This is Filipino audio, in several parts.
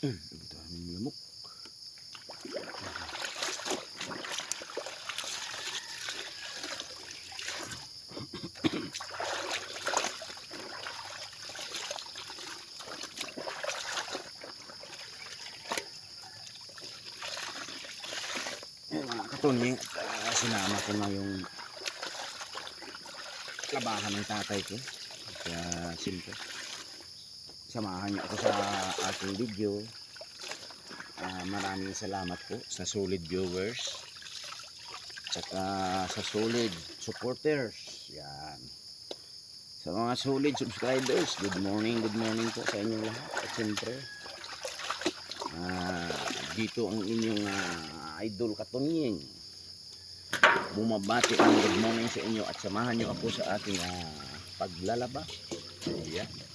Eh, ito namin lamok. tuning uh, sinama ko na yung labahan ng tatay ko kaya simple Samahan niyo ako sa aking video. Ah, maraming salamat po sa solid viewers. Tsaka sa solid supporters. Yan. Sa mga solid subscribers, good morning, good morning po sa inyong lahat. At siyempre, ah, dito ang inyong ah, idol katunying. Bumabati ang good morning sa inyo at samahan niyo ako sa aking ah, paglalaba. Ayan.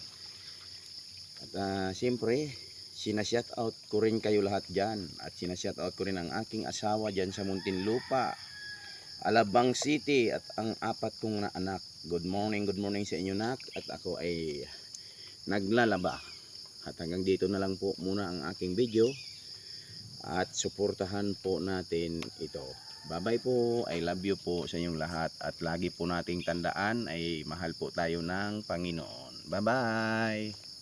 At ah, siyempre, sinashout out ko rin kayo lahat dyan. At sinashout out ko rin ang aking asawa dyan sa Muntinlupa. Alabang City at ang apat kong na anak. Good morning, good morning sa inyo nak. At ako ay naglalaba. At hanggang dito na lang po muna ang aking video. At suportahan po natin ito. Bye-bye po. I love you po sa inyong lahat. At lagi po nating tandaan ay mahal po tayo ng Panginoon. Bye-bye.